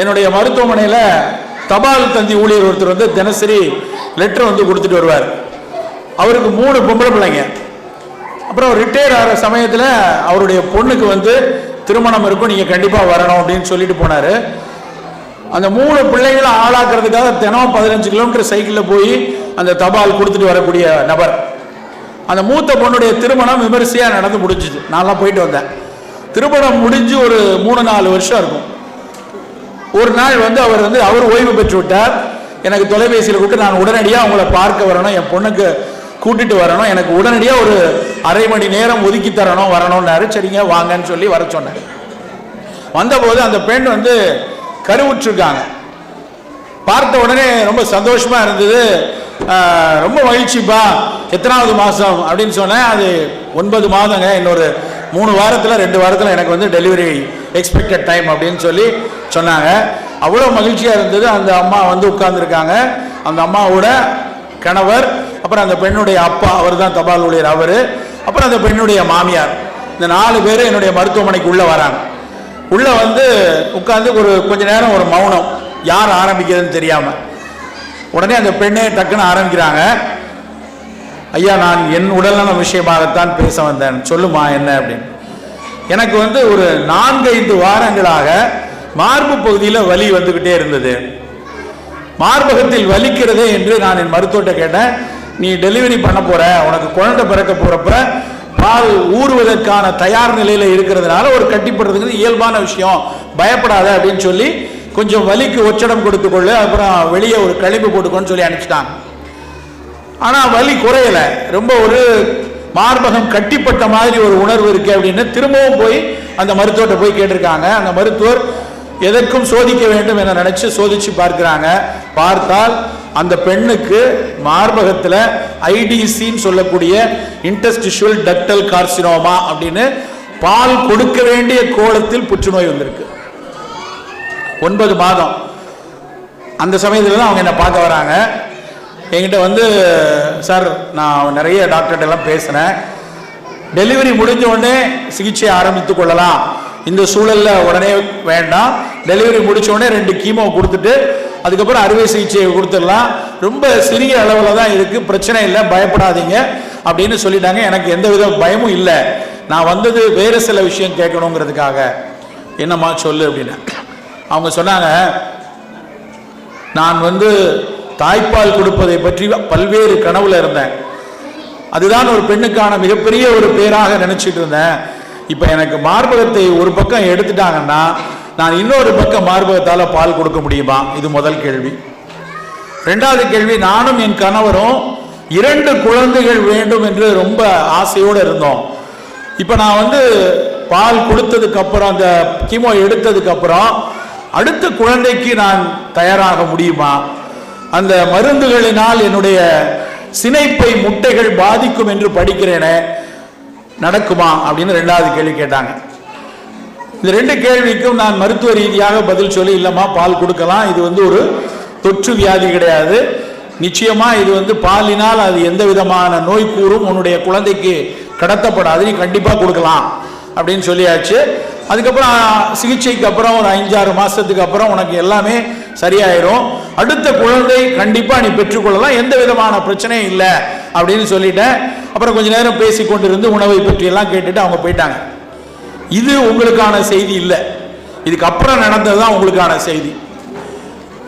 என்னுடைய மருத்துவமனையில் தபால் தந்தி ஊழியர் ஒருத்தர் வந்து தினசரி லெட்டர் வந்து கொடுத்துட்டு வருவார். அவருக்கு மூணு பொம்பளை பிள்ளைங்க. அப்புறம் ரிட்டையர் ஆகிற சமயத்தில் அவருடைய பொண்ணுக்கு வந்து திருமணம் இருக்கும் நீங்கள் கண்டிப்பாக வரணும் அப்படின்னு சொல்லிட்டு போனார். அந்த மூணு பிள்ளைகளை ஆளாக்குறதுக்காக தினம் பதினஞ்சு கிலோமீட்டர் சைக்கிளில் போய் அந்த தபால் கொடுத்துட்டு வரக்கூடிய நபர். அந்த மூத்த பொண்ணுடைய திருமணம் விமரிசையாக நடந்து முடிஞ்சுது. நான்லாம் போயிட்டு வந்தேன். திருமணம் முடிஞ்சு ஒரு மூணு நாலு வருஷம் இருக்கும். ஒரு நாள் வந்து அவர் வந்து அவர் ஓய்வு பெற்று விட்டார் எனக்கு தொலைபேசியில் கூப்பிட்டு நான் உடனடியாக அவங்கள பார்க்க வரணும் என் பொண்ணுக்கு கூட்டிட்டு வரணும் எனக்கு உடனடியாக ஒரு அரை மணி நேரம் ஒதுக்கி தரணும் வரணும்னாரு. சரிங்க வாங்கன்னு சொல்லி வர சொன்னேன் வந்தபோது அந்த பெண் வந்து கருவுற்றிருக்காங்க. பார்த்த உடனே ரொம்ப சந்தோஷமா இருந்தது. ரொம்ப மகிழ்ச்சிப்பா. எத்தனாவது மாதம் அப்படின்னு சொன்னேன். அது ஒன்பது மாதங்க இன்னொரு மூணு வாரத்தில் ரெண்டு வாரத்தில் எனக்கு வந்து டெலிவரி எக்ஸ்பெக்டட் டைம் அப்படின்னு சொல்லி சொன்னாங்க. அவ்வளோ மகிழ்ச்சியாக இருந்தது. அந்த அம்மா வந்து உட்கார்ந்துருக்காங்க. அந்த அம்மாவோட கணவர் அப்புறம் அந்த பெண்ணுடைய அப்பா அவர் தான் தபால் ஊழியர் அவர் அப்புறம் அந்த பெண்ணுடைய மாமியார். இந்த நாலு பேர் என்னுடைய மருத்துவமனைக்கு உள்ளே வராங்க. உள்ளே வந்து உட்காந்து ஒரு கொஞ்ச நேரம் ஒரு மௌனம். யார் ஆரம்பிக்கிறதுன்னு தெரியாமல் உடனே அந்த பெண்ணே டக்குன்னு ஆரம்பிக்கிறாங்க. ஐயா நான் என் உடல்நல விஷயமாகத்தான் பேச வந்தேன். சொல்லுமா என்ன? அப்படின்னு. எனக்கு வந்து ஒரு நான்கைந்து வாரங்களாக மார்பு பகுதியில் வலி வந்துக்கிட்டே இருந்தது. மார்பகத்தில் வலிக்கிறதே என்று நான் என் மருத்துவத்தை கேட்டேன். நீ டெலிவரி பண்ண போற உனக்கு குழந்தை பிறக்க போறப்ப பால் ஊறுவதற்கான தயார் நிலையில் இருக்கிறதுனால ஒரு கட்டிப்படுறதுக்கு இயல்பான விஷயம். பயப்படாத அப்படின்னு சொல்லி கொஞ்சம் வலிக்கு ஒச்சடம் கொடுத்துக்கொள்ளு அப்புறம் வெளியே ஒரு கழிப்பு போட்டுக்கோன்னு சொல்லி அனுப்பிச்சிட்டாங்க ஆனால் வலி குறையலை. ரொம்ப ஒரு மார்பகம் கட்டிப்பட்ட மாதிரி ஒரு உணர்வு இருக்கு அப்படின்னு திரும்பவும் போய் அந்த மருத்துவர்கிட்ட போய் கேட்டிருக்காங்க. அந்த மருத்துவர் எதற்கும் சோதிக்க வேண்டும் என நினைச்சு சோதிச்சு பார்க்கிறாங்க. பார்த்தால் அந்த பெண்ணுக்கு மார்பகத்தில் ஐடிசின்னு சொல்லக்கூடிய இன்டஸ்டிஷுவல் டக்டல் கார்சினோமா அப்படின்னு பால் கொடுக்க வேண்டிய கோலத்தில் புற்றுநோய் வந்திருக்கு. ஒன்பது மாதம். அந்த சமயத்தில் தான் அவங்க என்னை பார்க்க வராங்க. என்கிட்ட வந்து சார் நான் நிறைய டாக்டர்கிட்ட எல்லாம் பேசினேன் டெலிவரி முடிஞ்ச உடனே சிகிச்சை ஆரம்பித்து கொள்ளலாம். இந்த சூழலில் உடனே வேண்டாம். டெலிவரி முடிச்ச உடனே ரெண்டு கீமோ கொடுத்துட்டு அதுக்கப்புறம் அறுவை சிகிச்சையை கொடுத்துடலாம். ரொம்ப சிறிய அளவில் தான் இருக்குது பிரச்சனை இல்லை பயப்படாதீங்க அப்படின்னு சொல்லிட்டாங்க. எனக்கு எந்த வித பயமும் இல்லை. நான் வந்தது வேறு சில விஷயம் கேட்கணுங்கிறதுக்காக. என்னம்மா சொல்லு அப்படின்னு. அவங்க சொன்னாங்க நான் வந்து தாய்ப்பால் கொடுப்பதை பற்றி பல்வேறு கனவுல இருந்தேன். அதுதான் ஒரு பெண்ணுக்கான மிகப்பெரிய ஒரு பேராக நினைச்சிட்டு இருந்தேன். இப்போ எனக்கு மார்பகத்தை ஒரு பக்கம் எடுத்துட்டாங்கன்னா நான் இன்னொரு பக்கம் மார்பகத்தால பால் கொடுக்க முடியுமா? இது முதல் கேள்வி. ரெண்டாவது கேள்வி நானும் என் கணவரும் இரண்டு குழந்தைகள் வேண்டும் என்று ரொம்ப ஆசையோடு இருந்தோம். இப்போ நான் வந்து பால் கொடுத்ததுக்கு அப்புறம் அந்த கிமோ எடுத்ததுக்கு அப்புறம் அடுத்த குழந்தைக்கு நான் தயாராக முடியுமா? அந்த மருந்துகளினால் என்னுடைய சினைப்பை முட்டைகள் பாதிக்கும் என்று படிக்கிறேனே நடக்குமா அப்படின்னு ரெண்டாவது கேள்வி கேட்டாங்க. இந்த ரெண்டு கேள்விக்கும் நான் மருத்துவ ரீதியாக பதில் சொல்லி இல்லைம்மா பால் கொடுக்கலாம். இது வந்து ஒரு தொற்று வியாதி கிடையாது. நிச்சயமா இது வந்து பாலினால் அது எந்த விதமான நோய் கூறும் உன்னுடைய குழந்தைக்கு கடத்தப்படாது நீ கண்டிப்பாக கொடுக்கலாம் அப்படின்னு சொல்லியாச்சு. அதுக்கப்புறம் சிகிச்சைக்கு அப்புறம் ஒரு அஞ்சாறு மாசத்துக்கு அப்புறம் உனக்கு எல்லாமே சரியாயிரும். அடுத்த குழந்தை கண்டிப்பா நீ பெற்றுக்கொள்ளலாம். எந்த விதமான பிரச்சனையும் இல்லை அப்படின்னு சொல்லிட்டேன். அப்புறம் கொஞ்ச நேரம் பேசி கொண்டிருந்து உணவை பற்றி எல்லாம் கேட்டுட்டு அவங்க போயிட்டாங்க. இது உங்களுக்கான செய்தி இல்லை. இதுக்கப்புறம் நடந்தது தான் உங்களுக்கான செய்தி.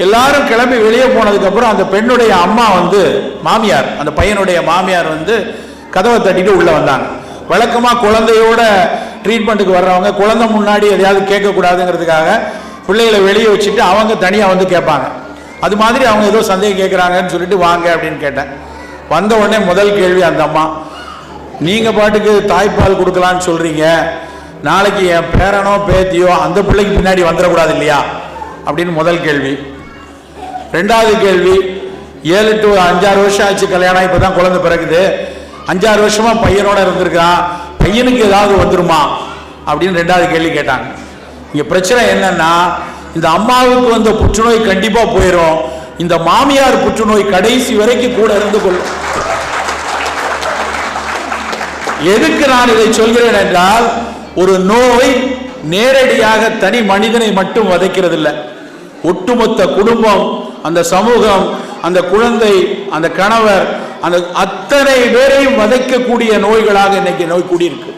எல்லாரும் கிளம்பி வெளியே போனதுக்கு அப்புறம் அந்த பெண்ணுடைய அம்மா வந்து மாமியார் அந்த பையனுடைய மாமியார் வந்து கதவை தட்டிட்டு உள்ள வந்தாங்க. வழக்கமா குழந்தையோட ட்ரீட்மெண்ட்டுக்கு வர்றவங்க குழந்தை முன்னாடி எதையாவது கேட்கக்கூடாதுங்கிறதுக்காக பிள்ளைகளை வெளியே வச்சுட்டு அவங்க தனியாக வந்து கேட்பாங்க. அது மாதிரி அவங்க ஏதோ சந்தேகம் கேட்குறாங்கன்னு சொல்லிட்டு வாங்க அப்படின்னு கேட்டேன். வந்த உடனே முதல் கேள்வி அந்த அம்மா நீங்கள் பாட்டுக்கு தாய்ப்பால் கொடுக்கலான்னு சொல்கிறீங்க நாளைக்கு என் பேரனோ பேத்தியோ அந்த பிள்ளைக்கு பின்னாடி வந்துடக்கூடாது இல்லையா? அப்படின்னு முதல் கேள்வி. ரெண்டாவது கேள்வி ஏழு டு அஞ்சாறு வருஷம் ஆச்சு கல்யாணம் இப்போ தான் குழந்தை பிறகுது அஞ்சாறு வருஷமாக பையனோட இருந்திருக்கான் பையனுக்கு ஏதாவது வந்துருமா? அப்படின்னு ரெண்டாவது கேள்வி கேட்டாங்க. இங்கே பிரச்சனை என்னன்னா இந்த அம்மாவுக்கு வந்த புற்றுநோய் கண்டிப்பாக போயிடும் இந்த மாமியார் புற்றுநோய் கடைசி வரைக்கும் கூட இருந்து கொள்ளும் எதுக்கு நான் இதை சொல்கிறேன் என்றால் ஒரு நோய் நேரடியாக தனி மனிதனை மட்டும் வதைக்கிறது இல்லை ஒட்டுமொத்த குடும்பம் அந்த சமூகம் அந்த குழந்தை அந்த கணவர் அந்த அத்தனை பேரையும் வதைக்கக்கூடிய நோய்களாக இன்னைக்கு நோய் கூடியிருக்கு.